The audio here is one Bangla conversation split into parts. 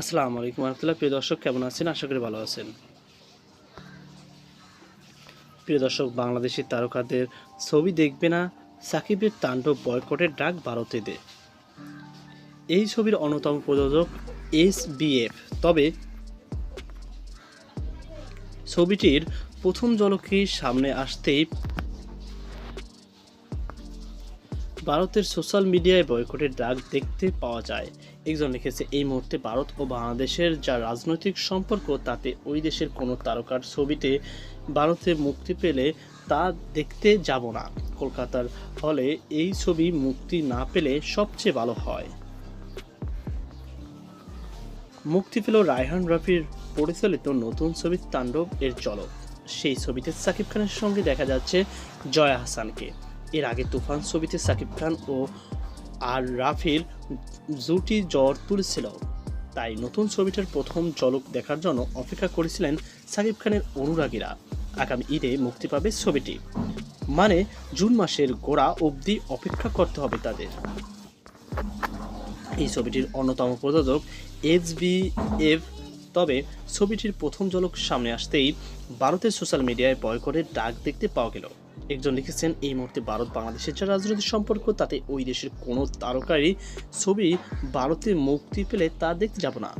আসসালামু আলাইকুম রহমতুল্লাহ। প্রিয় দর্শক, কেমন আছেন? আশা করি ভালো আছেন। প্রিয় দর্শক বাংলাদেশের তারকাদের ছবি দেখবে না? সাকিবের তাণ্ডব বয়কটের ডাক ভারতীয়দের এই ছবির অন্যতম প্রযোজক এস বিএফ তবে ছবিটির প্রথম ঝলকে সামনে আসতেই ভারতের সোশ্যাল মিডিয়ায় বয়কটের ডাক দেখতে পাওয়া যায়। একজন লিখেছে, এই মুহূর্তে ভারত ও বাংলাদেশের যা রাজনৈতিক সম্পর্ক, তাতে ওই দেশের কোনো তারকার ছবিতে ভারতে মুক্তি পেলে তা দেখতে যাব না। কলকাতার হলে এই ছবি মুক্তি না পেলে সবচেয়ে ভালো হয়। মুক্তি পেল রায়হান রাফির পরিচালিত নতুন ছবি তাণ্ডব এর চলক। সেই ছবিতে সাকিব খানের সঙ্গে দেখা যাচ্ছে জয়া হাসানকে। এর আগে তুফান ছবিতে সাকিব খান ও আর রাফির জুটি জ্বর তুলেছিল। তাই নতুন ছবিটার প্রথম ঝলক দেখার জন্য অপেক্ষা করেছিলেন সাকিব খানের অনুরাগীরা। আগামী ঈদে মুক্তি পাবে ছবিটি। মানে জুন মাসের গোড়া অবধি অপেক্ষা করতে হবে তাদের। এই ছবিটির অন্যতম প্রযোজক এইচ এফ। তবে ছবিটির প্রথম ঝলক সামনে আসতেই ভারতের সোশ্যাল মিডিয়ায় বয়কটের ডাক দেখতে পাওয়া গেল। একজন লিখেছেন, এই মুহূর্তে ভারত বাংলাদেশের যে রাজনৈতিক সম্পর্ক, তাতে ওই দেশের কোনো তারকারই ছবি ভারতে মুক্তি পেলে তা দেখতে যাব না।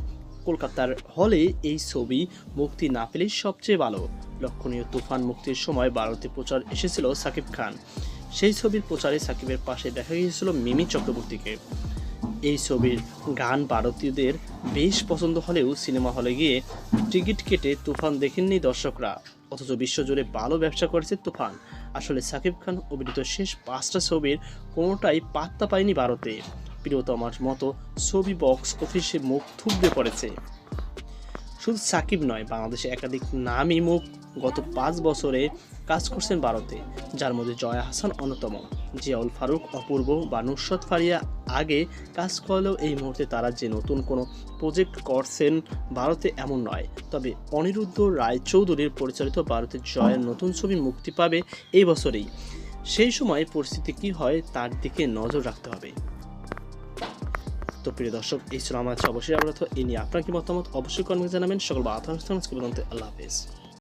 কলকাতার হলে এই ছবি মুক্তি না পেলেই সবচেয়ে ভালো। লক্ষণীয় তুফান মুক্তির সময় ভারতে প্রচার এসেছিল সাকিব খান। সেই ছবির প্রচারে সাকিবের পাশে দেখা গিয়েছিল মিমি চক্রবর্তীকে। এই ছবির গান ভারতীয়দের বেশ পছন্দ হলেও সিনেমা হলে গিয়ে টিকিট কেটে তুফান দেখেননি দর্শকরা। অথচ বিশ্বজুড়ে ভালো ব্যবসা করেছে তুফান। আসলে সাকিব খান অভিনীত শেষ পাঁচটা ছবির কোনোটাই পাত্তা পায়নি ভারতে। প্রিয়তমার মতো ছবি বক্স অফিসে মুখ থুবড়ে পড়েছে। শুধু সাকিব নয়, বাংলাদেশে একাধিক নামী মুখ গত পাঁচ বছরে কাজ করছেন ভারতে, যার মধ্যে জয়া হাসান অন্যতম। জিয়াউল ফারুক, অপূর্ব বা নুসরত ফারিয়া আগে কাজ করলেও এই মুহূর্তে তারা যে নতুন কোনো প্রজেক্ট করছেন ভারতে এমন নয়। তবে অনিরুদ্ধ রায় চৌধুরীর পরিচালিত ভারতের জয়ের নতুন ছবি মুক্তি পাবে এই বছরেই। সেই সময় পরিস্থিতি কি হয় তার দিকে নজর রাখতে হবে। তো প্রিয় দর্শক, এই ছিল আমার অবশ্যই আমরা তো এ নিয়ে আপনার কি মতামত? অবশ্যই কর্মে জানাবেন। সকল বা আল্লাহ হাফেজ।